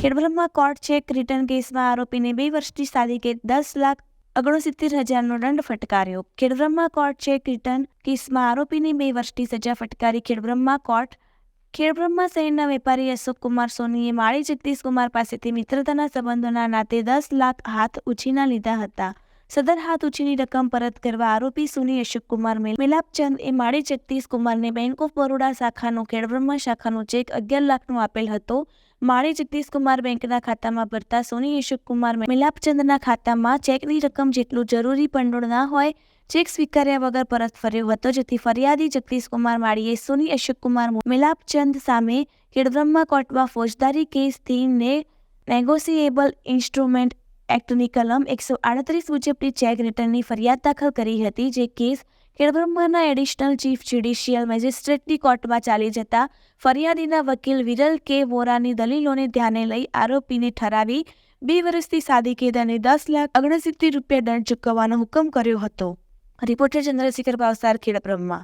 Khedbrahma court cheque return કેસમાં આરોપીને બે વર્ષની સાદી કે દસ લાખ ઓગણસિત્તેર હજારનો દંડ ફટકાર્યો. ખેડબ્રહ્મા કોર્ટ ચેક રિટર્ન કેસમાં આરોપીને બે વર્ષની સજા ફટકારી ખેડબ્રહ્મા કોર્ટ. ખેડબ્રહ્મા શહેરના વેપારી અશોક કુમાર સોનીએ માળી જગદીશ કુમાર પાસેથી મિત્રતાના સંબંધોના નાતે દસ લાખ હાથ ઉછીના લીધા હતા. સદર હાથ ઉછીની રકમ પરત કરવા આરોપી સુની અશોક કુમાર મિલાપચંદ એ માળી જગદીશ કુમારને બેંક ઓફ બરોડા શાખાનો ખેડબ્રહ્મા શાખાનો ચેક અગિયાર લાખનો આપેલ હતો. માળી જગદીશકુમાર બેંકના ખાતામાં ભરતા સોની અશોક મિલાપચંદના ખાતામાં ચેકની રકમ જેટલું જરૂરી ભંડોળ ના હોય, ચેક સ્વીકાર્યા વગર પરત ફર્યો હતો. જેથી ફરિયાદી જગદીશકુમાર માળીએ સોની અશોકકુમાર મિલાપચંદ સામે ખેડબ્રહ્મા કોર્ટમાં ફોજદારી કેસથી ને નેગોસિએબલ ઇન્સ્ટ્રુમેન્ટ એક્ટની કલમ એકસો આડત્રીસ મુજબની ચેક રિટર્નની ફરિયાદ દાખલ કરી હતી. જે કેસ ખેડબ્રહ્માના એડિશનલ ચીફ જ્યુડિશિયલ મેજિસ્ટ્રેટની કોર્ટમાં ચાલી જતા ફરિયાદીના વકીલ વિરલ કે. વોરાની દલીલોને ધ્યાને લઈ આરોપીને ઠરાવી બે વર્ષથી સાદી કેદ અને દસ લાખ ઓગણસિત્તેર રૂપિયા દંડ ચૂકવવાનો હુકમ કર્યો હતો. રિપોર્ટર ચંદ્રશેખર ભાવસાર ખેડબ્રહ્મા